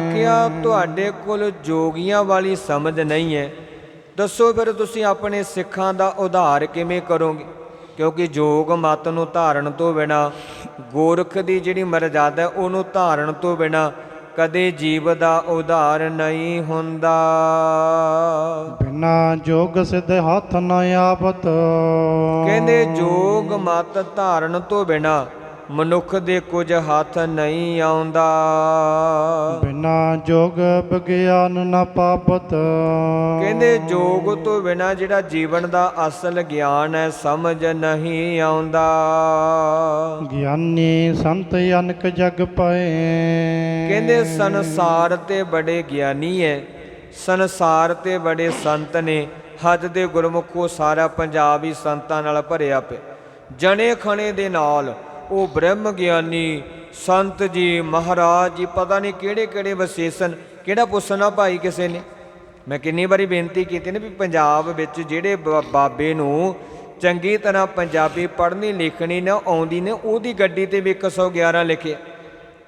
ਕਿਹਾ ਤੁਹਾਡੇ ਕੋਲ ਜੋਗੀਆਂ ਵਾਲੀ ਸਮਝ ਨਹੀਂ ਹੈ। ਦੱਸੋ ਫਿਰ ਤੁਸੀਂ ਆਪਣੇ ਸਿੱਖਾਂ ਦਾ ਉਧਾਰ ਕਿਵੇਂ ਕਰੋਗੇ? ਕਿਉਂਕਿ ਜੋਗ ਮਤ ਨੂੰ ਧਾਰਨ ਤੋਂ ਬਿਨਾ ਗੋਰਖ ਦੀ ਜਿਹੜੀ ਮਰਜ਼ਾਦਾ ਹੈ, ਉਹਨੂੰ ਧਾਰਨ ਤੋਂ ਬਿਨਾ ਕਦੇ ਜੀਵ ਦਾ ਉਧਾਰ ਨਹੀਂ ਹੁੰਦਾ। ਬਿਨਾ ਜੋਗ ਸਿਧ ਹੱਥ ਨ ਆਵਤ। ਕਹਿੰਦੇ ਜੋਗ ਮਤ ਧਾਰਨ ਤੋਂ ਬਿਨਾ ਮਨੁੱਖ ਦੇ ਕੁਝ ਹੱਥ ਨਹੀਂ ਆਉਂਦਾ। ਬਿਨਾ ਜੋਗ ਵਿਗਿਆਨ ਨ ਪਾਵਤ ਕਹਿੰਦੇ ਜੋਗ ਤੋਂ ਬਿਨਾ ਜਿਹੜਾ ਜੀਵਨ ਦਾ ਅਸਲ ਗਿਆਨ ਹੈ ਸਮਝ ਨਹੀਂ ਆਉਂਦਾ। ਗਿਆਨੀ ਸੰਤ ਅਨਕ ਜਗ ਪਏ। ਕਹਿੰਦੇ ਸੰਸਾਰ ਤੇ ਬੜੇ ਗਿਆਨੀ ਹੈ ਸੰਸਾਰ ਤੇ ਬੜੇ ਸੰਤ ਨੇ ਹੱਦ ਦੇ ਗੁਰਮੁਖੋ ਸਾਰਾ ਪੰਜਾਬ ਹੀ ਸੰਤਾਂ ਨਾਲ ਭਰਿਆ ਪਿਆ। ਜਣੇ ਖਣੇ ਦੇ ਨਾਲ ਉਹ ਬ੍ਰਹਮ ਗਿਆਨੀ ਸੰਤ ਜੀ, ਮਹਾਰਾਜ ਜੀ, ਪਤਾ ਨਹੀਂ ਕਿਹੜੇ ਕਿਹੜੇ ਵਿਸ਼ੇਸ਼ਣ ਕਿਹੜਾ ਪੁੱਛਣਾ ਭਾਈ ਕਿਸੇ ਨੇ? ਮੈਂ ਕਿੰਨੀ ਵਾਰੀ ਬੇਨਤੀ ਕੀਤੀ ਨੇ ਵੀ ਪੰਜਾਬ ਵਿੱਚ ਜਿਹੜੇ ਬ- ਬਾਬੇ ਨੂੰ ਚੰਗੀ ਤਰ੍ਹਾਂ ਪੰਜਾਬੀ ਪੜ੍ਹਨੀ, ਲਿਖਣੀ ਨਾ ਆਉਂਦੀ ਨੇ, ਉਹਦੀ ਗੱਡੀ ਤੇ ਵੀ 111 ਲਿਖੇ।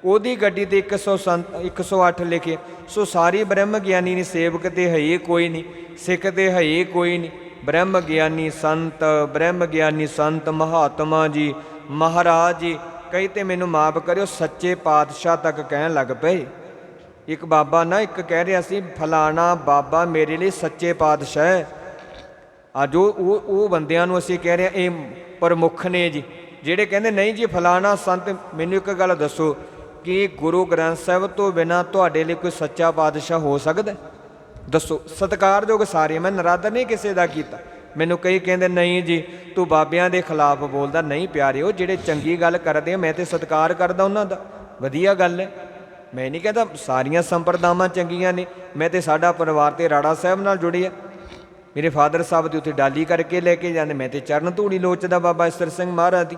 ਉਹਦੀ ਗੱਡੀ ਤੇ 107 108 ਲਿਖੇ। ਸੋ ਸਾਰੀ ਬ੍ਰਹਮ ਗਿਆਨੀ ਨੇ ਸੇਵਕ ਤੇ ਹੈ ਕੋਈ ਨਹੀਂ। ਸਿੱਖ ਤੇ ਹੈ ਕੋਈ ਨਹੀਂ। ਬ੍ਰਹਮ ਗਿਆਨੀ ਸੰਤ, ਬ੍ਰਹਮ ਗਿਆਨੀ ਸੰਤ ਮਹਾਤਮਾ ਜੀ, ਮਹਾਰਾਜ ਜੀ ਕਈ ਤੇ ਮੈਨੂੰ ਮਾਫ ਕਰਿਓ, ਸੱਚੇ ਪਾਤਸ਼ਾਹ ਤੱਕ ਕਹਿਣ ਲੱਗ ਪਏ। ਇੱਕ ਬਾਬਾ ਨਾ, ਇੱਕ ਕਹਿ ਰਿਹਾ ਸੀ, ਫਲਾਣਾ ਬਾਬਾ ਮੇਰੇ ਲਈ ਸੱਚੇ ਪਾਤਸ਼ਾਹ ਹੈ। ਅੱਜ ਉਹ ਉਹ ਬੰਦਿਆਂ ਨੂੰ ਅਸੀਂ ਕਹਿ ਰਹੇ ਇਹ ਪ੍ਰਮੁੱਖ ਨੇ ਜੀ। ਜਿਹੜੇ ਕਹਿੰਦੇ, ਨਹੀਂ ਜੀ, ਫਲਾਣਾ ਸੰਤ, ਮੈਨੂੰ ਇੱਕ ਗੱਲ ਦੱਸੋ, ਕਿ ਗੁਰੂ ਗ੍ਰੰਥ ਸਾਹਿਬ ਤੋਂ ਬਿਨਾ ਤੁਹਾਡੇ ਲਈ ਕੋਈ ਸੱਚਾ ਪਾਤਸ਼ਾਹ ਹੋ ਸਕਦਾ ਦੱਸੋ, ਸਤਿਕਾਰਯੋਗ ਸਾਰੇ, ਮੈਂ ਨਰਾਦਰ ਨਹੀਂ ਕਿਸੇ ਦਾ ਕੀਤਾ। ਮੈਨੂੰ ਕਈ ਕਹਿੰਦੇ, ਨਹੀਂ ਜੀ, ਤੂੰ ਬਾਬਿਆਂ ਦੇ ਖਿਲਾਫ ਬੋਲਦਾ, ਨਹੀਂ ਪਿਆਰਿਓ ਜਿਹੜੇ ਚੰਗੀ ਗੱਲ ਕਰਦੇ ਆ, ਮੈਂ ਤੇ ਸਤਿਕਾਰ ਕਰਦਾ ਉਹਨਾਂ ਦਾ। ਵਧੀਆ ਗੱਲ ਹੈ। ਮੈਂ ਨਹੀਂ ਕਹਿੰਦਾ ਸਾਰੀਆਂ ਸੰਪਰਦਾਵਾਂ ਚੰਗੀਆਂ ਨੇ, ਮੈਂ ਤੇ ਸਾਡਾ ਪਰਿਵਾਰ ਤੇ ਰਾੜਾ ਸਾਹਿਬ ਨਾਲ ਜੁੜੇ ਆ। ਮੇਰੇ ਫਾਦਰ ਸਾਹਿਬ ਦੀ ਉੱਥੇ ਡਾਲੀ ਕਰਕੇ ਲੈ ਕੇ ਜਾਂਦੇ, ਮੈਂ ਤੇ ਚਰਨ ਧੂੜੀ ਲੋਚਦਾ ਬਾਬਾ ਇਸਰ ਸਿੰਘ ਮਹਾਰਾਜ ਦੀ।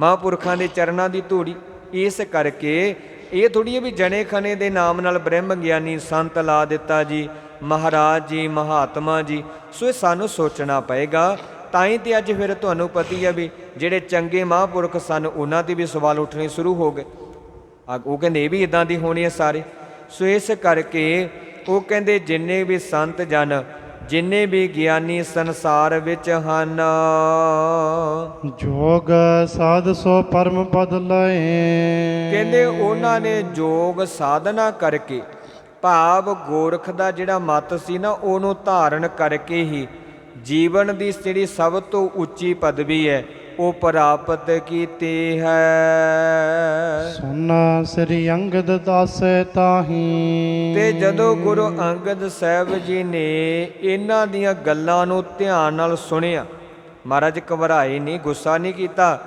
ਮਹਾਂਪੁਰਖਾਂ ਦੇ ਚਰਨਾਂ ਦੀ ਧੂੜੀ, ਇਸ ਕਰਕੇ ਇਹ ਥੋੜੀ ਹੈ ਵੀ ਜਣੇ ਖਣੇ ਦੇ ਨਾਮ ਨਾਲ ਬ੍ਰਹਮ ਗਿਆਨੀ ਸੰਤ ਲਾ ਦਿੱਤਾ ਜੀ। ਮਹਾਰਾਜ ਜੀ ਮਹਾਤਮਾ ਜੀ ਸੋ ਇਹ ਸਾਨੂੰ ਸੋਚਣਾ ਪਏਗਾ। ਤਾਂ ਹੀ ਤੇ ਅੱਜ ਫਿਰ ਤੁਹਾਨੂੰ ਪਤੀ ਹੈ ਵੀ ਜਿਹੜੇ ਚੰਗੇ ਮਹਾਂਪੁਰਖ ਸਨ ਉਹਨਾਂ ਤੇ ਵੀ ਸਵਾਲ ਉੱਠਣੇ ਸ਼ੁਰੂ ਹੋ ਗਏ। ਆ ਉਹ ਕਹਿੰਦੇ ਇਹ ਵੀ ਇਦਾਂ ਦੀ ਹੋਣੀ ਹੈ ਸਾਰੇ। ਸੋ ਇਸ ਕਰਕੇ ਉਹ ਕਹਿੰਦੇ ਜਿੰਨੇ ਵੀ ਸੰਤ ਜਨ ਜਿੰਨੇ ਵੀ ਗਿਆਨੀ ਸੰਸਾਰ ਵਿੱਚ ਹਨ। ਜੋਗ ਸਾਧ ਸੋ ਪਰਮ ਪਦ ਲਏ। ਕਹਿੰਦੇ ਉਹਨਾਂ ਨੇ ਯੋਗ ਸਾਧਨਾ ਕਰਕੇ ਭਾਵ ਗੋਰਖ ਦਾ ਜਿਹੜਾ ਮਤ ਸੀ ਨਾ ਉਹਨੂੰ ਧਾਰਨ ਕਰਕੇ ਹੀ ਜੀਵਨ ਦੀ ਜਿਹੜੀ ਸਭ ਤੋਂ ਉੱਚੀ ਪਦਵੀ ਹੈ ਉਹ ਪ੍ਰਾਪਤ ਕੀਤੀ ਹੈ। ਸੁਨ ਸ੍ਰੀ ਅੰਗਦ ਦਾਸੇ ਤਾਹੀ। ਤੇ ਜਦੋਂ ਗੁਰੂ ਅੰਗਦ ਸਾਹਿਬ ਜੀ ਨੇ ਇਹਨਾਂ ਦੀਆਂ ਗੱਲਾਂ ਨੂੰ ਧਿਆਨ ਨਾਲ ਸੁਣਿਆ ਮਹਾਰਾਜ ਘਬਰਾਏ ਨਹੀਂ ਗੁੱਸਾ ਨਹੀਂ ਕੀਤਾ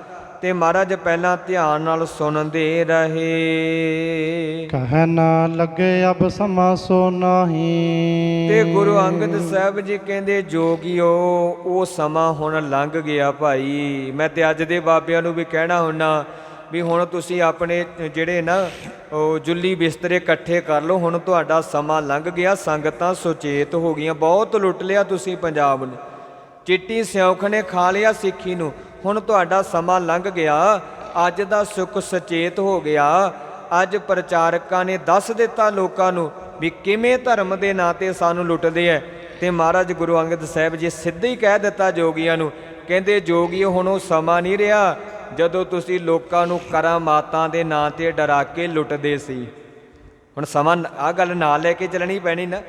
ਤੇ ਮਹਾਰਾਜ ਪਹਿਲਾਂ ਧਿਆਨ ਨਾਲ ਸੁਣਦੇ ਰਹੇ। ਕਹਿ ਨਾ ਲੱਗੇ ਅਬ ਸਮਾ ਸੋ ਨਾਹੀ। ਤੇ ਗੁਰੂ ਅੰਗਦ ਸਾਹਿਬ ਜੀ ਕਹਿੰਦੇ ਜੋਗਿਓ ਉਹ ਸਮਾਂ ਹੁਣ ਲੰਘ ਗਿਆ ਭਾਈ। ਮੈਂ ਤੇ ਅੱਜ ਦੇ ਬਾਬਿਆਂ ਨੂੰ ਵੀ ਕਹਿਣਾ ਹੁੰਨਾ ਵੀ ਹੁਣ ਤੁਸੀਂ ਆਪਣੇ ਜਿਹੜੇ ਨਾ ਉਹ ਜੁੱਲੀ ਬਿਸਤਰੇ ਇਕੱਠੇ ਕਰ ਲਓ ਹੁਣ ਤੁਹਾਡਾ ਸਮਾਂ ਲੰਘ ਗਿਆ ਸੰਗਤਾਂ ਸੁਚੇਤ ਹੋ ਗਈਆਂ। ਬਹੁਤ ਲੁੱਟ ਲਿਆ ਤੁਸੀਂ ਪੰਜਾਬ ਨੂੰ। ਚਿੱਟੀ ਸਿਉਂਖ ਨੇ ਖਾ ਲਿਆ ਸਿੱਖੀ ਨੂੰ। ਹੁਣ ਤੁਹਾਡਾ ਸਮਾਂ ਲੰਘ ਗਿਆ। ਅੱਜ ਦਾ ਸੁੱਖ ਸੁਚੇਤ ਹੋ ਗਿਆ। ਅੱਜ ਪ੍ਰਚਾਰਕਾਂ ਨੇ ਦੱਸ ਦਿੱਤਾ ਲੋਕਾਂ ਨੂੰ ਵੀ ਕਿਵੇਂ ਧਰਮ ਦੇ ਨਾਂ ਤੇ ਸਾਨੂੰ ਲੁੱਟਦੇ ਐ। ਤੇ ਮਹਾਰਾਜ ਗੁਰੂ ਅੰਗਦ ਸਾਹਿਬ ਜੀ ਸਿੱਧੇ ਹੀ ਕਹਿ ਦਿੱਤਾ ਜੋਗੀਆਂ ਨੂੰ, ਕਹਿੰਦੇ ਜੋਗੀਓ ਹੁਣ ਉਹ ਸਮਾਂ ਨਹੀਂ ਰਿਹਾ ਜਦੋਂ ਤੁਸੀਂ ਲੋਕਾਂ ਨੂੰ ਕਰਾਮਾਤਾਂ ਦੇ ਨਾਂ ਤੇ ਡਰਾ ਕੇ ਲੁੱਟਦੇ ਸੀ। ਹੁਣ ਸਮਾਂ ਆ ਗੱਲ ਨਾਲ ਲੈ ਕੇ ਚੱਲਣੀ ਪੈਣੀ ਨਾ।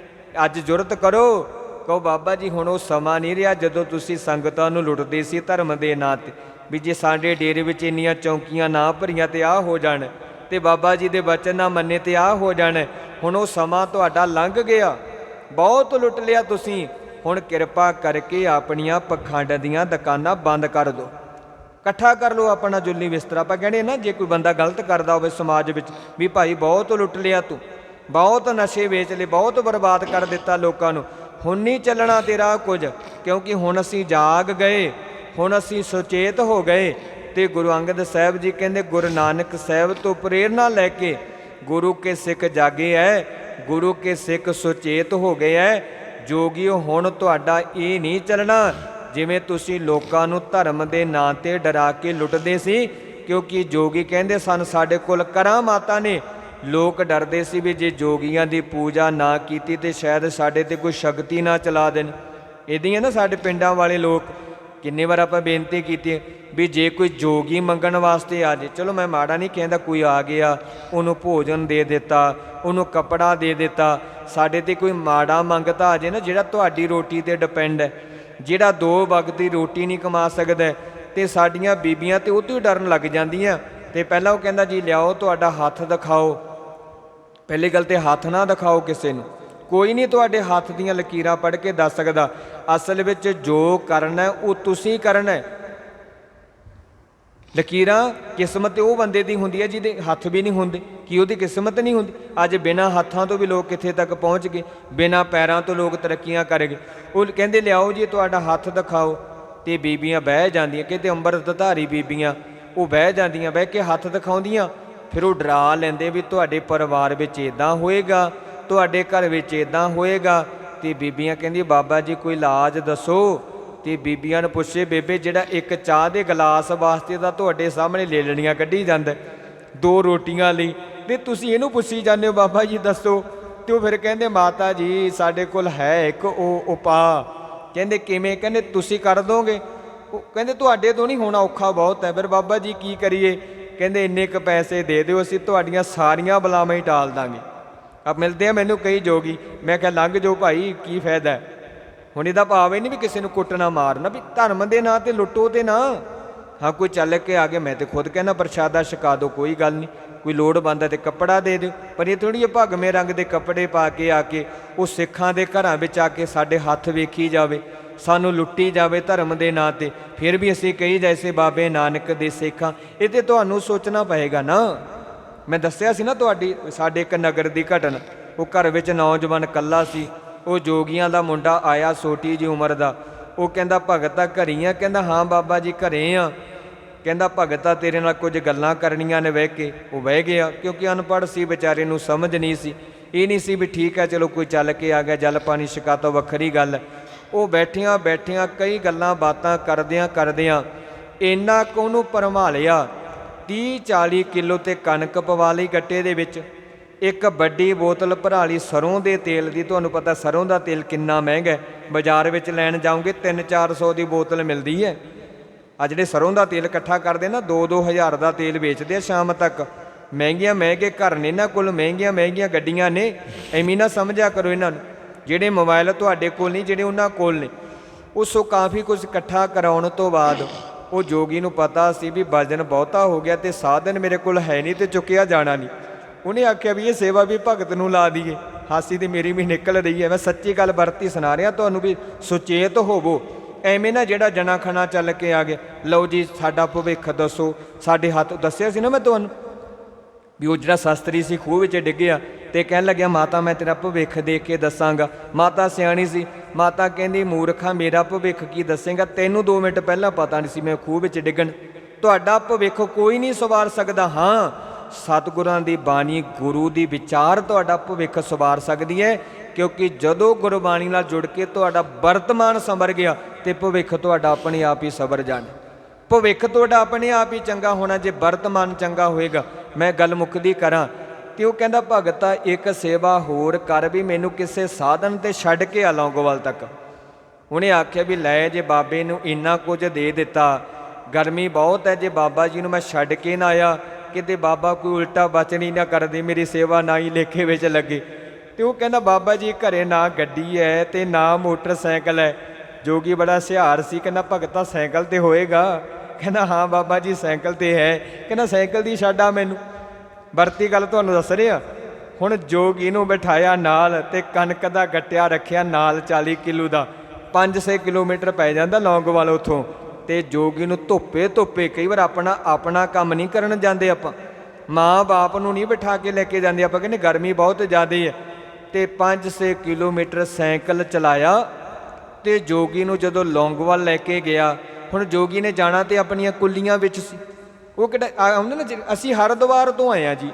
ਅੱਜ ਜੁਰਤ ਕਰੋ। ਕਹੋ ਬਾਬਾ ਜੀ, ਹੁਣ ਉਹ ਸਮਾਂ ਨਹੀਂ ਰਿਹਾ ਜਦੋਂ ਤੁਸੀਂ ਸੰਗਤਾਂ ਨੂੰ ਲੁੱਟਦੇ ਸੀ ਧਰਮ ਦੇ ਨਾਂ ਤੇ ਵੀ ਜੇ ਸਾਡੇ ਡੇਰੇ ਵਿੱਚ ਇੰਨੀਆਂ ਚੌਂਕੀਆਂ ਨਾ ਭਰੀਆਂ ਤੇ ਆਹ ਹੋ ਜਾਣ, ਤੇ ਬਾਬਾ ਜੀ ਦੇ ਬਚਨ ਨਾ ਮੰਨੇ ਤੇ ਆਹ ਹੋ ਜਾਣ, ਹੁਣ ਉਹ ਸਮਾਂ ਤੁਹਾਡਾ ਲੰਘ ਗਿਆ। ਬਹੁਤ ਲੁੱਟ ਲਿਆ ਤੁਸੀਂ। ਹੁਣ ਕਿਰਪਾ ਕਰਕੇ ਆਪਣੀਆਂ ਪਖੰਡ ਦੀਆਂ ਦੁਕਾਨਾਂ ਬੰਦ ਕਰ ਦਿਓ। ਇਕੱਠਾ ਕਰ ਲਓ ਆਪਣਾ ਜੁੱਲੀ ਬਿਸਤਰਾ। ਆਪਾਂ ਕਹਿੰਦੇ ਨਾ, ਜੇ ਕੋਈ ਬੰਦਾ ਗਲਤ ਕਰਦਾ ਹੋਵੇ ਸਮਾਜ ਵਿੱਚ, ਵੀ ਭਾਈ ਬਹੁਤ ਲੁੱਟ ਲਿਆ ਤੂੰ। ਬਹੁਤ ਨਸ਼ੇ ਵੇਚ ਲਏ, ਬਹੁਤ ਬਰਬਾਦ ਕਰ ਦਿੱਤਾ ਲੋਕਾਂ ਨੂੰ। ਹੁਣ ਨਹੀਂ ਚੱਲਣਾ ਤੇਰਾ ਕੁਝ, ਕਿਉਂਕਿ ਹੁਣ ਅਸੀਂ ਜਾਗ ਗਏ, ਹੁਣ ਅਸੀਂ ਸੁਚੇਤ ਹੋ ਗਏ। ਤੇ ਗੁਰੂ ਅੰਗਦ ਸਾਹਿਬ ਜੀ ਕਹਿੰਦੇ, ਗੁਰੂ ਨਾਨਕ ਸਾਹਿਬ ਤੋਂ ਪ੍ਰੇਰਣਾ ਲੈ ਕੇ ਗੁਰੂ ਕੇ ਸਿੱਖ ਜਾਗੇ ਐ, ਗੁਰੂ ਕੇ ਸਿੱਖ ਸੁਚੇਤ ਹੋ ਗਏ ਐ। ਜੋਗੀਓ, ਹੁਣ ਤੁਹਾਡਾ ਇਹ ਨਹੀਂ ਚੱਲਣਾ, ਜਿਵੇਂ ਤੁਸੀਂ ਲੋਕਾਂ ਨੂੰ ਧਰਮ ਦੇ ਨਾਂ ਤੇ ਡਰਾ ਕੇ ਲੁੱਟਦੇ ਸੀ, ਕਿਉਂਕਿ ਜੋਗੀ ਕਹਿੰਦੇ ਸਨ, ਸਾਡੇ ਕੋਲ ਕਰਾਮਾਤਾਂ ਨੇ ਲੋਕ ਡਰਦੇ ਸੀ ਵੀ ਜੇ ਜੋਗੀਆਂ ਦੀ ਪੂਜਾ ਨਾ ਕੀਤੀ ਤੇ ਸ਼ਾਇਦ ਸਾਡੇ ਤੇ ਕੋਈ ਸ਼ਕਤੀ ਨਾ ਚਲਾ ਦੇਣ। ਇਦਾਂ ਨਾ ਸਾਡੇ ਪਿੰਡਾਂ ਵਾਲੇ ਲੋਕ। ਕਿੰਨੇ ਵਾਰ ਆਪਾਂ ਬੇਨਤੀ ਕੀਤੀ ਵੀ ਜੇ ਕੋਈ ਜੋਗੀ ਮੰਗਣ ਵਾਸਤੇ ਆ ਜੇ ਚਲੋ ਮੈਂ ਮਾੜਾ ਨਹੀਂ ਕਹਿੰਦਾ ਕੋਈ ਆ ਗਿਆ ਉਹਨੂੰ ਭੋਜਨ ਦੇ ਦਿੱਤਾ ਉਹਨੂੰ ਕੱਪੜਾ ਦੇ ਦਿੱਤਾ ਸਾਡੇ ਤੇ ਕੋਈ ਮਾੜਾ ਮੰਗਤਾ ਆ ਜੇ ਨਾ ਜਿਹੜਾ ਤੁਹਾਡੀ ਰੋਟੀ ਤੇ ਡਿਪੈਂਡ ਹੈ ਜਿਹੜਾ ਦੋ ਵਕਤ ਦੀ ਰੋਟੀ ਨਹੀਂ ਕਮਾ ਸਕਦਾ ਹੈ, ਤੇ ਸਾਡੀਆਂ ਬੀਬੀਆਂ ਤੇ ਉਹ ਤੋਂ ਹੀ ਡਰਨ ਲੱਗ ਜਾਂਦੀਆਂ। ਤੇ ਪਹਿਲਾਂ ਉਹ ਕਹਿੰਦਾ ਜੀ ਲਿਆਓ ਤੁਹਾਡਾ ਹੱਥ ਦਿਖਾਓ। ਪਹਿਲੀ ਗੱਲ ਤੇ ਹੱਥ ਨਾ ਦਿਖਾਓ ਕਿਸੇ ਨੂੰ। ਕੋਈ ਨਹੀਂ ਤੁਹਾਡੇ ਹੱਥ ਦੀਆਂ ਲਕੀਰਾਂ ਪੜ੍ਹ ਕੇ ਦੱਸ ਸਕਦਾ। ਅਸਲ ਵਿੱਚ ਜੋ ਕਰਨਾ ਉਹ ਤੁਸੀਂ ਕਰਨਾ ਹੈ। ਲਕੀਰਾਂ ਕਿਸਮਤ ਉਹ ਬੰਦੇ ਦੀ ਹੁੰਦੀ ਹੈ ਜਿਹਦੇ ਹੱਥ ਵੀ ਨਹੀਂ ਹੁੰਦੇ, ਕਿ ਉਹਦੀ ਕਿਸਮਤ ਨਹੀਂ ਹੁੰਦੀ। ਅੱਜ ਬਿਨਾਂ ਹੱਥਾਂ ਤੋਂ ਵੀ ਲੋਕ ਕਿੱਥੇ ਤੱਕ ਪਹੁੰਚ ਗਏ, ਬਿਨਾਂ ਪੈਰਾਂ ਤੋਂ ਲੋਕ ਤਰੱਕੀਆਂ ਕਰ ਗਏ। ਉਹ ਕਹਿੰਦੇ, ਲਿਆਓ ਜੀ, ਤੁਹਾਡਾ ਹੱਥ ਦਿਖਾਓ। ਤੇ ਬੀਬੀਆਂ ਬਹਿ ਜਾਂਦੀਆਂ, ਕਿਤੇ ਅੰਮ੍ਰਿਤਧਾਰੀ ਬੀਬੀਆਂ, ਉਹ ਬਹਿ ਜਾਂਦੀਆਂ, ਬਹਿ ਕੇ ਹੱਥ ਦਿਖਾਉਂਦੀਆਂ। ਫਿਰ ਉਹ ਡਰਾ ਲੈਂਦੇ ਵੀ ਤੁਹਾਡੇ ਪਰਿਵਾਰ ਵਿੱਚ ਇਦਾਂ ਹੋਏਗਾ, ਤੁਹਾਡੇ ਘਰ ਵਿੱਚ ਇਦਾਂ ਹੋਏਗਾ। ਤੇ ਬੀਬੀਆਂ ਕਹਿੰਦੀ, ਬਾਬਾ ਜੀ, ਕੋਈ ਇਲਾਜ ਦੱਸੋ? ਤੇ ਬੀਬੀਆਂ ਨੂੰ ਪੁੱਛੇ, ਬੇਬੇ, ਜਿਹੜਾ ਇੱਕ ਚਾਹ ਦੇ ਗਲਾਸ ਵਾਸਤੇ ਤਾਂ ਤੁਹਾਡੇ ਸਾਹਮਣੇ ਲੈ ਕੱਢੀ ਜਾਂਦਾ, ਦੋ ਰੋਟੀਆਂ ਲਈ। ਤੇ ਤੁਸੀਂ ਇਹਨੂੰ ਪੁੱਛੀ ਜਾਂਦੇ ਹੋ, ਬਾਬਾ ਜੀ, ਦੱਸੋ? ਤੇ ਉਹ ਫਿਰ ਕਹਿੰਦੇ, ਮਾਤਾ ਜੀ, ਸਾਡੇ ਕੋਲ ਹੈ ਇੱਕ, ਉਹ ਉਪਾਅ ਕਹਿੰਦੇ, ਕਿਵੇਂ? ਕਹਿੰਦੇ, ਤੁਸੀਂ ਕਰ ਦੋਗੇ? ਉਹ ਕਹਿੰਦੇ, ਤੁਹਾਡੇ ਤੋਂ ਨਹੀਂ ਹੋਣਾ ਔਖਾ ਬਹੁਤ ਹੈ। ਫਿਰ ਬਾਬਾ ਜੀ ਕੀ ਕਰੀਏ? ਕਹਿੰਦੇ, ਇੰਨੇ ਕ ਪੈਸੇ ਦੇ ਦਿਓ, ਅਸੀਂ ਤੁਹਾਡੀਆਂ ਸਾਰੀਆਂ ਬਲਾਵਾਂ ਹੀ ਟਾਲ ਦਾਂਗੇ। ਆ ਮਿਲਦੇ ਆ ਮੈਨੂੰ ਕਈ ਜੋਗੀ। ਮੈਂ ਕਿਹਾ, ਲੰਘ ਜਾਓ ਭਾਈ, ਕੀ ਫਾਇਦਾ? ਹੁਣ ਇਹਦਾ ਭਾਵ ਇਹ ਨਹੀਂ ਵੀ ਕਿਸੇ ਨੂੰ ਕੁੱਟਣਾ ਮਾਰਨਾ ਵੀ ਧਰਮ ਦੇ ਨਾਂ ਤੇ ਲੁੱਟੋ ਤੇ ਨਾ। ਹਾਂ, ਕੋਈ ਚੱਲ ਕੇ ਆ ਗਿਆ, ਮੈਂ ਤੇ ਖੁਦ ਕਹਿੰਦਾ, ਪ੍ਰਸ਼ਾਦਾ ਛਕਾ ਦਿਓ, ਕੋਈ ਗੱਲ ਨਹੀਂ। ਕੋਈ ਲੋੜਵੰਦ ਬੰਦਾ ਤੇ ਕੱਪੜਾ ਦੇ ਦਿਓ। ਪਰ ਇਹ ਥੋੜੀ ਜਿਹੀ ਭਗਵੇਂ ਰੰਗ ਦੇ ਕੱਪੜੇ ਪਾ ਕੇ ਆ ਕੇ, ਉਹ ਸਿੱਖਾਂ ਦੇ ਘਰਾਂ ਵਿੱਚ ਆ ਕੇ ਸਾਡੇ ਹੱਥ ਵੇਖੀ ਜਾਵੇ। ਸਾਨੂੰ ਲੁੱਟੀ ਜਾਵੇ ਧਰਮ ਦੇ ਨਾਂ ਤੇ, ਫਿਰ ਵੀ ਅਸੀਂ ਕਹੀ ਜੈਸੇ ਬਾਬੇ ਨਾਨਕ ਦੇ ਸਿੱਖਾਂ, ਇਹ ਤੇ ਤੁਹਾਨੂੰ ਸੋਚਣਾ ਪਏਗਾ ਨਾ। ਮੈਂ ਦੱਸਿਆ ਸੀ ਨਾ ਤੁਹਾਡੀ, ਸਾਡੇ ਇੱਕ ਨਗਰ ਦੀ ਘਟਨਾ, ਉਹ ਘਰ ਵਿੱਚ ਨੌਜਵਾਨ ਕੱਲਾ ਸੀ, ਉਹ ਜੋਗੀਆਂ ਦਾ ਮੁੰਡਾ ਆਇਆ ਛੋਟੀ ਜੀ ਉਮਰ ਦਾ, ਉਹ ਕਹਿੰਦਾ, ਭਗਤਾ ਘਰੀ ਆ। ਕਹਿੰਦਾ, ਹਾਂ ਬਾਬਾ ਜੀ, ਘਰੇ ਆ। ਕਹਿੰਦਾ, ਭਗਤਾ ਤੇਰੇ ਨਾਲ ਕੁਝ ਗੱਲਾਂ ਕਰਨੀਆਂ ਨੇ ਬਹਿ ਕੇ। ਉਹ ਬਹਿ ਗਿਆ, ਕਿਉਂਕਿ ਅਨਪੜ੍ਹ ਸੀ, ਵਿਚਾਰੇ ਨੂੰ ਸਮਝ ਨਹੀਂ ਸੀ। ਇਹ ਨਹੀਂ ਸੀ ਵੀ ਠੀਕ ਹੈ, ਚਲੋ ਕੋਈ ਚੱਲ ਕੇ ਆ ਗਿਆ, ਜਲ ਪਾਣੀ ਛਕਾ ਤੋਂ ਵੱਖਰੀ ਗੱਲ। ਹੈ। ਉਹ ਬੈਠੀਆਂ ਬੈਠੀਆਂ ਕਈ ਗੱਲਾਂ ਬਾਤਾਂ ਕਰਦਿਆਂ ਕਰਦਿਆਂ ਇੰਨਾ ਕੁ ਉਹਨੂੰ ਪਰਮਾਲਿਆ 30 40 ਕਿਲੋ ਤੇ ਕਣਕ ਪਵਾ ਲਈ ਗੱਟੇ ਦੇ ਵਿੱਚ। ਇੱਕ ਵੱਡੀ ਬੋਤਲ ਭਰਾ ਲਈ ਸਰੋਂ ਦੇ ਤੇਲ ਦੀ, ਤੁਹਾਨੂੰ ਪਤਾ ਸਰੋਂ ਦਾ ਤੇਲ ਕਿੰਨਾ ਮਹਿੰਗਾ ਹੈ। ਬਾਜ਼ਾਰ ਵਿੱਚ ਲੈਣ ਜਾਓਗੇ 3-400 ਦੀ ਬੋਤਲ ਮਿਲਦੀ ਹੈ। ਆ ਜਿਹੜੇ ਸਰੋਂ ਦਾ ਤੇਲ ਇਕੱਠਾ ਕਰਦੇ ਨਾ 2-2 ਹਜ਼ਾਰ ਦਾ ਤੇਲ ਵੇਚਦੇ ਆ ਸ਼ਾਮ ਤੱਕ। ਮਹਿੰਗੀਆਂ ਮਹਿੰਗੇ ਘਰ ਨੇ ਇਹਨਾਂ ਕੋਲ ਮਹਿੰਗੀਆਂ ਮਹਿੰਗੀਆਂ ਗੱਡੀਆਂ ਨੇ। ਐਵੇਂ ਨਾ ਸਮਝਿਆ ਕਰੋ ਇਹਨਾਂ ਨੂੰ। ਜਿਹੜੇ ਮੋਬਾਈਲ ਤੁਹਾਡੇ ਕੋਲ ਨਹੀਂ, ਜਿਹੜੇ ਉਹਨਾਂ ਕੋਲ ਨੇ, ਉਸੋਂ ਕਾਫੀ ਕੁਝ ਇਕੱਠਾ ਕਰਾਉਣ ਤੋਂ ਬਾਅਦ ਉਹ ਜੋਗੀ ਨੂੰ ਪਤਾ ਸੀ ਵੀ ਵਜਨ ਬਹੁਤਾ ਹੋ ਗਿਆ ਤੇ ਸਾਧਨ ਮੇਰੇ ਕੋਲ ਹੈ ਨਹੀਂ ਤੇ ਚੁੱਕਿਆ ਜਾਣਾ ਨਹੀਂ। ਉਹਨੇ ਆਖਿਆ ਵੀ ਇਹ ਸੇਵਾ ਵੀ ਭਗਤ ਨੂੰ ਲਾ ਦਈਏ, ਹਾਸੀ ਤੇ ਮੇਰੀ ਵੀ ਨਿਕਲ ਰਹੀ ਹੈ, ਮੈਂ ਸੱਚੀ ਗੱਲ ਵਰਤੀ ਸੁਣਾ ਰਿਹਾ ਤੁਹਾਨੂੰ ਵੀ ਸੁਚੇਤ ਹੋਵੋ। ਐਵੇਂ ਨਾ ਜਿਹੜਾ ਜਣਾ ਖਣਾ ਚੱਲ ਕੇ ਆ ਗਿਆ, ਲਓ ਜੀ ਸਾਡਾ ਭਵਿੱਖ ਦੱਸੋ, ਸਾਡੇ ਹੱਥ ਦੱਸਿਆ ਸੀ ਨਾ ਮੈਂ ਤੁਹਾਨੂੰ? ਵੀ ਉਹ ਜਿਹੜਾ ਸ਼ਾਸਤਰੀ ਸੀ ਖੂਹ ਵਿੱਚ ਡਿੱਗਿਆ ਤੇ ਕਹਿਣ ਲੱਗਿਆ, ਮਾਤਾ, ਮੈਂ ਤੇਰਾ ਭਵਿੱਖ ਦੇਖ ਕੇ ਦੱਸਾਂਗਾ। ਮਾਤਾ ਸਿਆਣੀ ਸੀ। ਮਾਤਾ ਕਹਿੰਦੀ, ਮੂਰਖਾ, ਮੇਰਾ ਭਵਿੱਖ ਕੀ ਦੱਸੇਗਾ? ਤੈਨੂੰ 2 ਮਿੰਟ ਪਹਿਲਾਂ ਪਤਾ ਨਹੀਂ ਸੀ ਮੈਂ ਖੂਹ ਵਿੱਚ ਡਿੱਗਣ। ਤੁਹਾਡਾ ਭਵਿੱਖ ਕੋਈ ਨਹੀਂ ਸਵਾਰ ਸਕਦਾ। ਹਾਂ, ਸਤਿਗੁਰਾਂ ਦੀ ਬਾਣੀ, ਗੁਰੂ ਦੀ ਵਿਚਾਰ ਤੁਹਾਡਾ ਭਵਿੱਖ ਸਵਾਰ ਸਕਦੀ ਹੈ, ਕਿਉਂਕਿ ਜਦੋਂ ਗੁਰਬਾਣੀ ਨਾਲ ਜੁੜ ਕੇ ਤੁਹਾਡਾ ਵਰਤਮਾਨ ਸੰਵਰ ਗਿਆ ਤੇ ਭਵਿੱਖ ਤੁਹਾਡਾ ਆਪਣੇ ਆਪ ਹੀ ਸਵਰ ਜਾਣ। ਭਵਿੱਖ ਤੁਹਾਡਾ ਆਪਣੇ ਆਪ ਹੀ ਚੰਗਾ ਹੋਣਾ, ਜੇ ਵਰਤਮਾਨ ਚੰਗਾ ਹੋਏਗਾ। ਮੈਂ ਗੱਲ ਮੁੱਕਦੀ ਕਰਾਂ। ਤੇ ਉਹ ਕਹਿੰਦਾ, ਭਗਤਾ, ਇੱਕ ਸੇਵਾ ਹੋਰ ਕਰ ਵੀ ਮੈਨੂੰ ਕਿਸੇ ਸਾਧਨ ਤੇ ਛੱਡ ਕੇ ਆ ਲੌਂਗੋਵਾਲ ਤੱਕ। ਉਹਨੇ ਆਖਿਆ ਵੀ ਲੈ ਜੇ ਬਾਬੇ ਨੂੰ ਇੰਨਾ ਕੁਝ ਦੇ ਦਿੱਤਾ। ਗਰਮੀ ਬਹੁਤ ਹੈ, ਜੇ ਬਾਬਾ ਜੀ ਨੂੰ ਮੈਂ ਛੱਡ ਕੇ ਨਾ ਆਇਆ, ਕਿਤੇ ਬਾਬਾ ਕੋਈ ਉਲਟਾ ਬਚਣੀ ਨਾ ਕਰ ਦੇ ਮੇਰੀ ਸੇਵਾ ਨਾ ਹੀ ਲੇਖੇ ਵਿੱਚ ਲੱਗੇ। ਤੇ ਉਹ ਕਹਿੰਦਾ, ਬਾਬਾ ਜੀ, ਘਰੇ ਨਾ ਗੱਡੀ ਹੈ ਤੇ ਨਾ ਮੋਟਰਸਾਈਕਲ ਹੈ। ਜੋ ਕਿ ਬੜਾ ਸਿਹਾਰ ਸੀ, ਕਹਿੰਦਾ, ਭਗਤਾ, ਸਾਈਕਲ ਤੇ ਹੋਏਗਾ। ਕਹਿੰਦਾ, ਹਾਂ ਬਾਬਾ ਜੀ, ਸਾਈਕਲ ਤੇ ਹੈ। ਕਹਿੰਦਾ, ਸਾਈਕਲ ਦੀ ਛੱਡਾ ਮੈਨੂੰ। ਵਰਤੀ ਗੱਲ ਤੁਹਾਨੂੰ ਦੱਸ ਰਿਹਾ। ਹੁਣ ਜੋਗੀ ਨੂੰ ਬਿਠਾਇਆ ਨਾਲ ਤੇ ਕਣਕ ਦਾ ਗੱਟਿਆ ਰੱਖਿਆ ਨਾਲ 40 ਕਿਲੋ ਦਾ। 5-6 ਕਿਲੋਮੀਟਰ ਪੈ ਜਾਂਦਾ ਲੌਂਗੋਵਾਲ ਉਥੋਂ ਤੇ ਜੋਗੀ ਨੂੰ ਧੁੱਪੇ ਧੁੱਪੇ ਕਈ ਵਾਰ ਆਪਣਾ ਆਪਣਾ ਕੰਮ ਨਹੀਂ ਕਰਨ ਜਾਂਦੇ ਆਪਾਂ। ਮਾਂ ਬਾਪ ਨੂੰ ਨਹੀਂ ਬਿਠਾ ਕੇ ਲੈ ਕੇ ਜਾਂਦੇ ਆਪਾਂ, ਕਹਿੰਦੇ ਗਰਮੀ ਬਹੁਤ ਜ਼ਿਆਦੇ ਹੈ। ਤੇ 5-6 ਕਿਲੋਮੀਟਰ ਸਾਈਕਲ ਚਲਾਇਆ ਤੇ ਜੋਗੀ ਨੂੰ ਜਦੋਂ ਲੌਂਗੋਵਾਲ ਲੈ ਕੇ ਗਿਆ ਹੁਣ ਜੋਗੀ ਨੇ ਜਾਣਾ ਤੇ ਆਪਣੀਆਂ ਕੁੱਲੀਆਂ ਵਿੱਚ ਸੀ। ਉਹ ਕਿਹੜਾ, ਆ- ਨਾ ਜਿਹੜੇ- ਅਸੀਂ ਹਰਦੁਆਰ ਤੋਂ ਆਏ ਆ ਜੀ।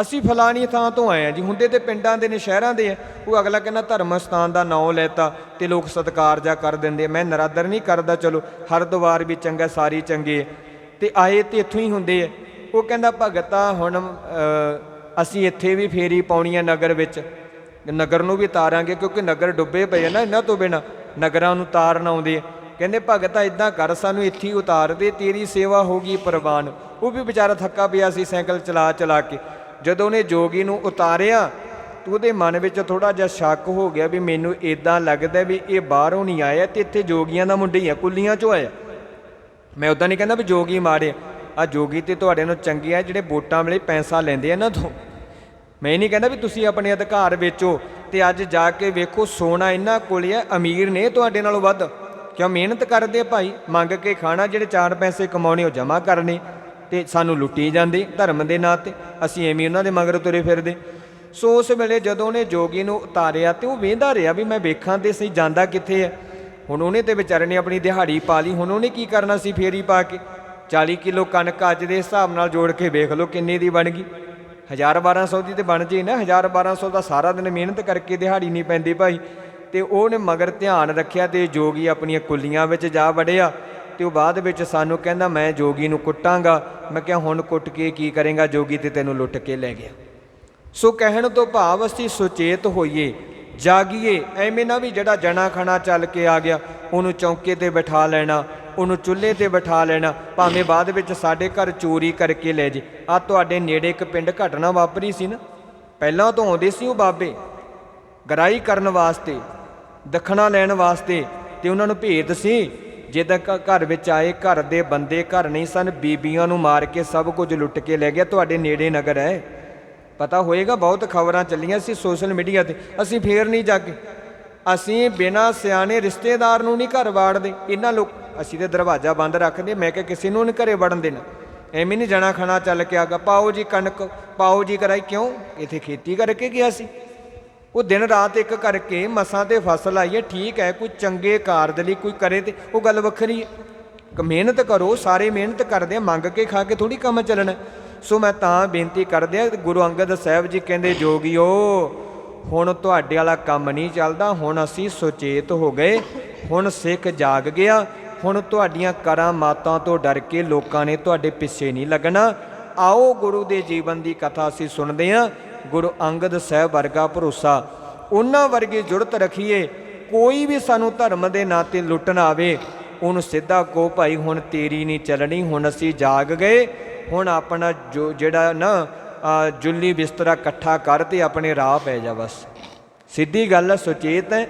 ਅਸੀਂ ਫਲਾਣੀ ਥਾਂ ਤੋਂ ਆਏ ਆ ਜੀ। ਹੁੰਦੇ ਤੇ ਪਿੰਡਾਂ ਦੇ ਨੇ, ਸ਼ਹਿਰਾਂ ਦੇ ਆ। ਉਹ ਅਗਲਾ ਕਹਿੰਦਾ ਧਰਮ ਸਥਾਨ ਦਾ ਨਾਮ ਲੈਤਾ ਤੇ ਲੋਕ ਸਤਕਾਰ ਜਾ ਕਰ ਦਿੰਦੇ ਮੈਂ ਨਰਾਦਰ ਨਹੀਂ ਕਰਦਾ, ਚਲੋ, ਹਰਦੁਆਰ ਵੀ ਚੰਗਾ, ਸਾਰੀ ਚੰਗੇ ਆ। ਤੇ ਆਏ ਤੇ ਇੱਥੋਂ ਹੀ ਹੁੰਦੇ ਆ। ਉਹ ਕਹਿੰਦਾ, ਭਗਤਾ, ਹੁਣ ਅਸੀਂ ਇੱਥੇ ਵੀ ਫੇਰੀ ਪਾਉਣੀ ਆ ਨਗਰ ਵਿੱਚ। ਨਗਰ ਨੂੰ ਵੀ ਤਾਰਾਂਗੇ, ਕਿਉਂਕਿ ਨਗਰ ਡੁੱਬੇ ਪਏ ਆ ਨਾ ਇਹਨਾਂ ਤੋਂ ਬਿਨਾ। ਨਗਰਾਂ ਨੂੰ ਤਾਰਨ ਆਉਂਦੇ। ਆ ਕਹਿੰਦੇ, ਭਗਤਾ ਇਦਾਂ ਕਰ, ਸਾਨੂੰ ਇੱਥੇ ਹੀ ਉਤਾਰ ਦੇ, ਤੇਰੀ ਸੇਵਾ ਹੋਗੀ ਪ੍ਰਵਾਨ। ਉਹ ਵੀ ਵਿਚਾਰਾ ਥੱਕਾ ਪਿਆ ਸੀ ਸਾਈਕਲ ਚਲਾ ਚਲਾ ਕੇ। ਜਦੋਂ ਉਹਨੇ ਜੋਗੀ ਨੂੰ ਉਤਾਰਿਆ, ਤੇ ਉਹਦੇ ਮਨ ਵਿੱਚ ਥੋੜਾ ਜਿਹਾ ਸ਼ੱਕ ਹੋ ਗਿਆ ਵੀ ਮੈਨੂੰ ਇਦਾਂ ਲੱਗਦਾ ਵੀ ਇਹ ਬਾਹਰੋਂ ਨਹੀਂ ਆਇਆ ਤੇ ਇੱਥੇ ਜੋਗੀਆਂ ਦਾ ਮੁੰਡਾ ਹੀ ਆ, ਕੁੱਲੀਆਂ ਚੋਂ ਆਇਆ। ਮੈਂ ਉਦਾਂ ਨਹੀਂ ਕਹਿੰਦਾ ਵੀ ਜੋਗੀ ਮਾਰੇ। ਆ ਜੋਗੀ ਤੇ ਤੁਹਾਡੇ ਨੂੰ ਚੰਗੇ ਆ, ਜਿਹੜੇ ਵੋਟਾਂ ਵੇਲੇ ਪੈਸਾ ਲੈਂਦੇ ਆ ਨਾ ਤੋਂ। ਮੈਂ ਇਹ ਨਹੀਂ ਕਹਿੰਦਾ ਵੀ ਤੁਸੀਂ ਆਪਣੇ ਅਧਿਕਾਰ ਵੇਚੋ ਤੇ ਅੱਜ ਜਾ ਕੇ ਵੇਖੋ, ਸੋਨਾ ਇਹਨਾਂ ਕੋਲ ਆ, ਅਮੀਰ ਨੇ ਤੁਹਾਡੇ ਨਾਲੋਂ ਵੱਧ। ਕਿਉਂ ਮਿਹਨਤ ਕਰਦੇ ਭਾਈ? ਮੰਗ ਕੇ ਖਾਣਾ ਜਿਹੜੇ ਚਾਰ ਪੈਸੇ ਕਮਾਉਣੇ ਉਹ ਜਮ੍ਹਾਂ ਕਰਨੇ। ਤੇ ਸਾਨੂੰ ਲੁੱਟੀ ਜਾਂਦੇ ਧਰਮ ਦੇ ਨਾਂ ਤੇ। ਅਸੀਂ ਐਵੇਂ ਉਹਨਾਂ ਦੇ ਮਗਰ ਤੁਰੇ ਫਿਰਦੇ। ਸੋ ਉਸ ਵੇਲੇ ਜਦੋਂ ਉਹਨੇ ਜੋਗੀ ਨੂੰ ਉਤਾਰਿਆ ਤੇ ਉਹ ਵੇਂਦਾ ਰਿਹਾ ਵੀ ਮੈਂ ਵੇਖਾਂ ਤੇ ਸਹੀ ਜਾਂਦਾ ਕਿੱਥੇ ਹੈ ਹੁਣ ਉਹਨੇ ਤੇ ਵਿਚਾਰੇ ਨੇ ਆਪਣੀ ਦਿਹਾੜੀ ਪਾ ਲਈ। ਹੁਣ ਉਹਨੇ ਕੀ ਕਰਨਾ ਸੀ ਫੇਰੀ ਪਾ ਕੇ? 40 ਕਿਲੋ ਕਣਕ ਅੱਜ ਦੇ ਹਿਸਾਬ ਨਾਲ ਜੋੜ ਕੇ ਵੇਖ ਲਓ ਕਿੰਨੇ ਦੀ ਬਣ ਗਈ। 1000 1200 ਦੀ ਤੇ ਬਣ ਜੇ ਨਾ। 1000 1200 ਦਾ ਸਾਰਾ ਦਿਨ ਮਿਹਨਤ ਕਰਕੇ ਦਿਹਾੜੀ ਨਹੀਂ ਪੈਂਦੀ ਭਾਈ। ਤੇ ਉਹਨੇ ਮਗਰ ਧਿਆਨ ਰੱਖਿਆ ਤੇ ਜੋਗੀ ਆਪਣੀਆਂ ਕੁੱਲੀਆਂ ਵਿੱਚ ਜਾ ਵੜਿਆ। ਤੇ ਉਹ ਬਾਅਦ ਵਿੱਚ ਸਾਨੂੰ ਕਹਿੰਦਾ, ਮੈਂ ਜੋਗੀ ਨੂੰ ਕੁੱਟਾਂਗਾ। ਮੈਂ ਕਿਹਾ, ਹੁਣ ਕੁੱਟ ਕੇ ਕੀ ਕਰੇਗਾ? ਜੋਗੀ ਤੇ ਤੈਨੂੰ ਲੁੱਟ ਕੇ ਲੈ ਗਿਆ। ਸੋ ਕਹਿਣ ਤੋਂ ਭਾਵ ਅਸੀਂ ਸੁਚੇਤ ਹੋਈਏ, ਜਾਗੀਏ, ਐਵੇਂ ਨਾ ਵੀ ਜਿਹੜਾ ਜਣਾ ਖਣਾ ਚੱਲ ਕੇ ਆ ਗਿਆ, ਉਹਨੂੰ ਚੌਂਕੇ ਤੇ ਬਿਠਾ ਲੈਣਾ, ਉਹਨੂੰ ਚੁੱਲ੍ਹੇ ਤੇ ਬਿਠਾ ਲੈਣਾ, ਭਾਵੇਂ ਬਾਅਦ ਵਿੱਚ ਸਾਡੇ ਘਰ ਚੋਰੀ ਕਰਕੇ ਲੈ ਜੇ। ਆ ਤੁਹਾਡੇ ਨੇੜੇ ਇੱਕ ਪਿੰਡ ਘਟਨਾ ਵਾਪਰੀ ਸੀ ਨਾ? ਪਹਿਲਾਂ ਤੋਂ ਆਉਂਦੇ ਸੀ ਉਹ ਬਾਬੇ? ਗਰਾਈ ਕਰਨ ਵਾਸਤੇ। ਦੱਖਣਾ ਲੈਣ ਵਾਸਤੇ ਤੇ ਉਹਨਾਂ ਨੂੰ ਭੇਦ ਸੀ। ਜਿੱਦਾਂ ਘ- ਘਰ ਵਿੱਚ ਆਏ, ਘਰ ਦੇ ਬੰਦੇ ਘਰ ਨਹੀਂ ਸਨ, ਬੀਬੀਆਂ ਨੂੰ ਮਾਰ ਕੇ ਸਭ ਕੁਝ ਲੁੱਟ ਕੇ ਲੈ ਗਿਆ। ਤੁਹਾਡੇ ਨੇੜੇ ਨਗਰ ਹੈ। ਪਤਾ ਹੋਏਗਾ, ਬਹੁਤ ਖਬਰਾਂ ਚੱਲੀਆਂ ਸੀ ਸੋਸ਼ਲ ਮੀਡੀਆ ਤੇ। ਅਸੀਂ ਫੇਰ ਨਹੀਂ ਜਾਗੇ ਅਸੀਂ ਬਿਨਾਂ ਸਿਆਣੇ ਰਿਸ਼ਤੇਦਾਰ ਨੂੰ ਨਹੀਂ ਘਰ ਵਾੜਦੇ। ਇਹਨਾਂ ਲੋਕ, ਅਸੀਂ ਤੇ ਦਰਵਾਜ਼ਾ ਬੰਦ ਰੱਖਦੇ। ਮੈਂ ਕਿਹਾ, ਕਿਸੇ ਨੂੰ ਨਹੀਂ ਘਰੇ ਵੜਨ ਦੇਣਾ। ਐਵੇਂ ਨਹੀਂ ਜਣਾ ਖਣਾ ਚੱਲ ਕੇ ਆਗਾ ਪਾਓ ਜੀ ਕਣਕ, ਪਾਓ ਜੀ ਕਰਾਈ। ਕਿਉਂ? ਇੱਥੇ ਖੇਤੀ ਕਰਕੇ ਗਿਆ ਸੀ। ਉਹ ਦਿਨ ਰਾਤ ਇੱਕ ਕਰਕੇ ਮਸਾਂ ਤੇ ਫਸਲ ਆਈ ਹੈ, ਠੀਕ ਹੈ, ਕੋਈ ਚੰਗੇ ਕਾਰਜ ਲਈ ਕੋਈ ਕਰੇ ਤੇ ਉਹ ਗੱਲ ਵੱਖਰੀ ਹੈ। ਕਿ ਮਿਹਨਤ ਕਰੋ, ਸਾਰੇ ਮਿਹਨਤ ਕਰਦੇ ਆ, ਮੰਗ ਕੇ ਖਾ ਕੇ ਥੋੜੀ ਕੰਮ ਚੱਲਣਾ। ਸੋ ਮੈਂ ਤਾਂ ਬੇਨਤੀ ਕਰਦੇ ਆ, ਗੁਰੂ ਅੰਗਦ ਸਾਹਿਬ ਜੀ ਕਹਿੰਦੇ, ਜੋਗਿਓ, ਹੁਣ ਤੁਹਾਡੇ ਵਾਲਾ ਕੰਮ ਨਹੀਂ ਚੱਲਦਾ, ਹੁਣ ਅਸੀਂ ਸੁਚੇਤ ਹੋ ਗਏ, ਹੁਣ ਸਿੱਖ ਜਾਗ ਗਿਆ, ਹੁਣ ਤੁਹਾਡੀਆਂ ਕਰਾਂ ਮਾਤਾਂ ਤੋਂ ਡਰ ਕੇ ਲੋਕਾਂ ਨੇ ਤੁਹਾਡੇ ਪਿੱਛੇ ਨਹੀਂ ਲੱਗਣਾ। ਆਓ ਗੁਰੂ ਦੇ ਜੀਵਨ ਦੀ ਕਥਾ ਅਸੀਂ ਸੁਣਦੇ ਹਾਂ। ਗੁਰੂ ਅੰਗਦ ਸਾਹਿਬ ਵਰਗਾ ਭਰੋਸਾ। ਉਹਨਾਂ ਵਰਗੀ ਜੁਰਤ ਰੱਖੀਏ, ਕੋਈ ਵੀ ਸਾਨੂੰ ਧਰਮ ਦੇ ਨਾਂ ਤੇ ਲੁੱਟਣ ਆਵੇ। ਉਹਨੂੰ ਸਿੱਧਾ ਕਹੋ ਭਾਈ, ਹੁਣ ਤੇਰੀ ਨਹੀਂ ਚੱਲਣੀ, ਹੁਣ ਅਸੀਂ ਜਾਗ ਗਏ। ਹੁਣ ਆਪਣਾ ਜੋ ਜਿਹੜਾ ਨਾ ਜੁੱਲੀ ਬਿਸਤਰਾ ਇਕੱਠਾ ਕਰ ਤੇ ਆਪਣੇ ਰਾਹ ਪੈ ਜਾ ਬਸ। ਸਿੱਧੀ ਗੱਲ ਸੁਚੇਤ ਹੈ।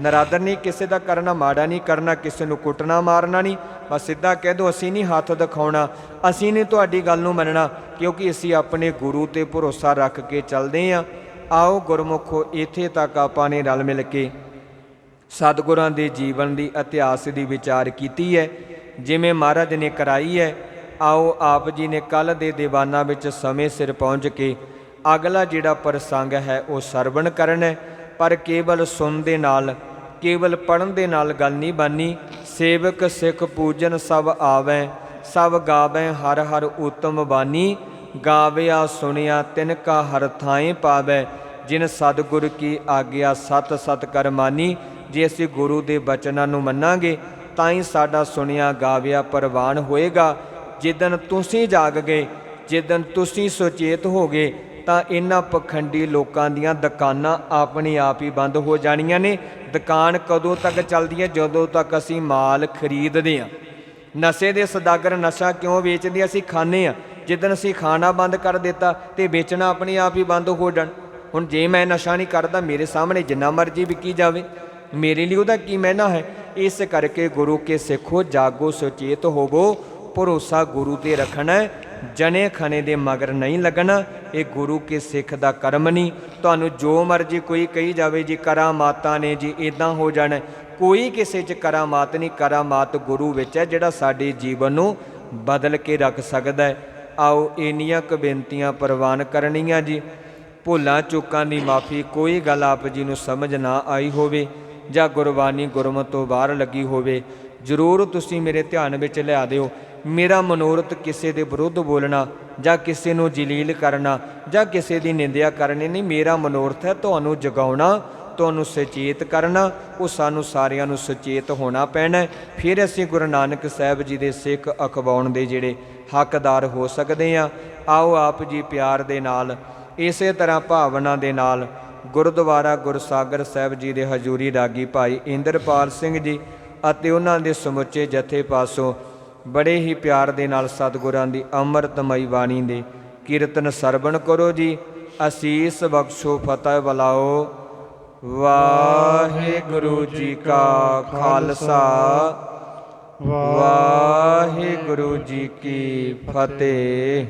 ਨਰਾਦਰ ਨਹੀਂ, ਕਿਸੇ ਦਾ ਕਰਨਾ ਮਾੜਾ ਨਹੀਂ, ਕਰਨਾ ਕਿਸੇ ਨੂੰ ਕੁੱਟਣਾ, ਮਾਰਨਾ ਨਹੀਂ। ਬਸ ਸਿੱਧਾ ਕਹਿ ਦੋ, ਅਸੀਂ ਨਹੀਂ ਹੱਥ ਦਿਖਾਉਣਾ, ਅਸੀਂ ਨਹੀਂ ਤੁਹਾਡੀ ਗੱਲ ਨੂੰ ਮੰਨਣਾ, ਕਿਉਂਕਿ ਅਸੀਂ ਆਪਣੇ ਗੁਰੂ ਤੇ ਭਰੋਸਾ ਰੱਖ ਕੇ ਚੱਲਦੇ ਆਂ ਆਓ ਗੁਰਮੁਖੋ, ਇੱਥੇ ਤੱਕ ਆਪਾਂ ਨੇ ਰਲ ਮਿਲ ਕੇ ਸਤਿਗੁਰਾਂ ਦੇ ਜੀਵਨ ਦੀ ਇਤਿਹਾਸ ਦੀ ਵਿਚਾਰ ਕੀਤੀ ਹੈ, ਜਿਵੇਂ ਮਹਾਰਾਜ ਨੇ ਕਰਾਈ ਹੈ। ਆਓ ਆਪ ਜੀ ਨੇ ਕੱਲ ਦੇ ਦੀਵਾਨਾਂ ਵਿੱਚ ਸਮੇਂ ਸਿਰ ਪਹੁੰਚ ਕੇ ਅਗਲਾ ਜਿਹੜਾ ਪ੍ਰਸੰਗ ਹੈ, ਉਹ ਸਰਵਣ ਕਰਨ ਹੈ। ਪਰ ਕੇਵਲ ਸੁਣ ਦੇ ਨਾਲ, ਕੇਵਲ ਪੜਨ ਦੇ ਨਾਲ ਗੱਲ ਨਹੀਂ ਬਾਨੀ ਸੇਵਕ ਸਿੱਖ ਪੂਜਨ ਸਭ ਆਵੈ, ਸਭ ਗਾਵੈ ਹਰ ਹਰ ਉਤਮ ਬਾਣੀ ਗਾਵਿਆ ਸੁਣਿਆ ਤਿਨ ਕਾ ਹਰ ਥਾਏ ਪਾਵੈ, ਜਿਨ ਸਤਿਗੁਰ ਕੀ ਆਗਿਆ ਸਤ ਸਤ ਕਰ ਮਾਨੀ। ਜੇ ਅਸੀਂ ਗੁਰੂ ਦੇ ਬਚਨਾਂ ਨੂੰ ਮੰਨਾਂਗੇ ਤਾਂ ਹੀ ਸਾਡਾ ਸੁਣਿਆ ਗਾਵਿਆ ਪ੍ਰਵਾਨ ਹੋਏਗਾ। ਜਿੱਦਨ ਤੁਸੀਂ ਜਾਗ ਗਏ ਜਿੱਦਨ ਤੁਸੀਂ ਸੁਚੇਤ ਹੋ ਗਏ ਤਾਂ ਇਹਨਾਂ ਪਖੰਡੀ ਲੋਕਾਂ ਦੀਆਂ ਦੁਕਾਨਾਂ ਆਪਣੇ ਆਪ ਹੀ ਬੰਦ ਹੋ ਜਾਣੀਆਂ ਨੇ। ਦੁਕਾਨ ਕਦੋਂ ਤੱਕ ਚੱਲਦੀ ਹੈ? ਜਦੋਂ ਤੱਕ ਅਸੀਂ ਮਾਲ ਖਰੀਦਦੇ ਹਾਂ। ਨਸ਼ੇ ਦੇ ਸਦਾਗਰ ਨਸ਼ਾ ਕਿਉਂ ਵੇਚਦੇ ਅਸੀਂ? ਖਾਂਦੇ ਆ ਜਿੱਦਨ ਅਸੀਂ ਖਾਣਾ ਬੰਦ ਕਰ ਦਿੱਤਾ ਤੇ ਵੇਚਣਾ ਆਪਣੇ ਆਪ ਹੀ ਬੰਦ ਹੋ ਜਾਣ। ਹੁਣ ਜੇ ਮੈਂ ਨਸ਼ਾ ਨਹੀਂ ਕਰਦਾ, ਮੇਰੇ ਸਾਹਮਣੇ ਜਿੰਨਾ ਮਰਜ਼ੀ ਵਿਕੀ ਜਾਵੇ। ਮੇਰੇ ਲਈ ਉਹਦਾ ਕੀ ਮਹਿਨਾ ਹੈ? ਇਸ ਕਰਕੇ ਗੁਰੂ ਕੇ ਸਿੱਖੋ, ਜਾਗੋ, ਸੁਚੇਤ ਹੋਵੋ। ਭਰੋਸਾ ਗੁਰੂ ਤੇ ਰੱਖਣਾ ਜਣੇ ਖਣੇ ਦੇ ਮਗਰ ਨਹੀਂ ਲੱਗਣਾ, ਇਹ ਗੁਰੂ ਕੇ ਸਿੱਖ ਦਾ ਕਰਮ ਨਹੀਂ। ਤੁਹਾਨੂੰ ਜੋ ਮਰਜ਼ੀ ਕੋਈ ਕਹੀ ਜਾਵੇ ਜੀ ਕਰਾਮਾਤਾਂ ਨੇ ਜੀ ਇਦਾਂ ਹੋ ਜਾਣਾ। ਕੋਈ ਕਿਸੇ 'ਚ ਕਰਾਮਾਤ ਨਹੀਂ, ਕਰਾਮਾਤ ਗੁਰੂ ਵਿੱਚ ਹੈ, ਜਿਹੜਾ ਸਾਡੇ ਜੀਵਨ ਨੂੰ ਬਦਲ ਕੇ ਰੱਖ ਸਕਦਾ ਹੈ। ਆਓ ਇੰਨੀਆਂ ਕੁ ਬੇਨਤੀਆਂ ਪ੍ਰਵਾਨ ਕਰਨੀਆਂ ਜੀ। ਭੁੱਲਾਂ ਚੁੱਕਾਂ ਦੀ ਮਾਫੀ ਕੋਈ ਗੱਲ ਆਪ ਜੀ ਨੂੰ ਸਮਝ ਨਾ ਆਈ ਹੋਵੇ, ਜਾਂ ਗੁਰਬਾਣੀ ਗੁਰਮਤਿ ਤੋਂ ਬਾਹਰ ਲੱਗੀ ਹੋਵੇ। ਜ਼ਰੂਰ ਤੁਸੀਂ ਮੇਰੇ ਧਿਆਨ ਵਿੱਚ ਲਿਆ ਦਿਓ। ਮੇਰਾ ਮਨੋਰਥ ਕਿਸੇ ਦੇ ਵਿਰੁੱਧ ਬੋਲਣਾ ਜਾਂ ਕਿਸੇ ਨੂੰ ਜਲੀਲ ਕਰਨਾ ਜਾਂ ਕਿਸੇ ਦੀ ਨਿੰਦਿਆ ਕਰਨੀ ਨਹੀਂ, ਮੇਰਾ ਮਨੋਰਥ ਹੈ ਤੁਹਾਨੂੰ ਜਗਾਉਣਾ, ਤੁਹਾਨੂੰ ਸੁਚੇਤ ਕਰਨਾ, ਉਹ ਸਾਨੂੰ ਸਾਰਿਆਂ ਨੂੰ ਸੁਚੇਤ ਹੋਣਾ ਪੈਣਾ ਫਿਰ ਅਸੀਂ ਗੁਰੂ ਨਾਨਕ ਸਾਹਿਬ ਜੀ ਦੇ ਸਿੱਖ ਅਖਵਾਉਣ ਦੇ ਜਿਹੜੇ ਹੱਕਦਾਰ ਹੋ ਸਕਦੇ ਆ ਆਓ ਆਪ ਜੀ ਪਿਆਰ ਦੇ ਨਾਲ, ਇਸੇ ਤਰ੍ਹਾਂ ਭਾਵਨਾ ਦੇ ਨਾਲ ਗੁਰਦੁਆਰਾ ਗੁਰਸਾਗਰ ਸਾਹਿਬ ਜੀ ਦੇ ਹਜ਼ੂਰੀ ਰਾਗੀ ਭਾਈ ਇੰਦਰਪਾਲ ਸਿੰਘ ਜੀ ਅਤੇ ਉਹਨਾਂ ਦੇ ਸਮੁੱਚੇ ਜਥੇ ਪਾਸੋਂ ਬੜੇ ਹੀ ਪਿਆਰ ਦੇ ਨਾਲ ਸਤਿਗੁਰਾਂ ਦੀ ਅੰਮ੍ਰਿਤਮਈ ਬਾਣੀ ਦੇ ਕੀਰਤਨ ਸਰਵਣ ਕਰੋ ਜੀ। ਅਸੀਸ ਬਖਸ਼ੋ, ਫਤਿਹ ਬਲਾਓ। ਵਾਹਿਗੁਰੂ ਜੀ ਕਾ ਖਾਲਸਾ। ਵਾਹਿਗੁਰੂ ਜੀ ਕੀ ਫਤਿਹ।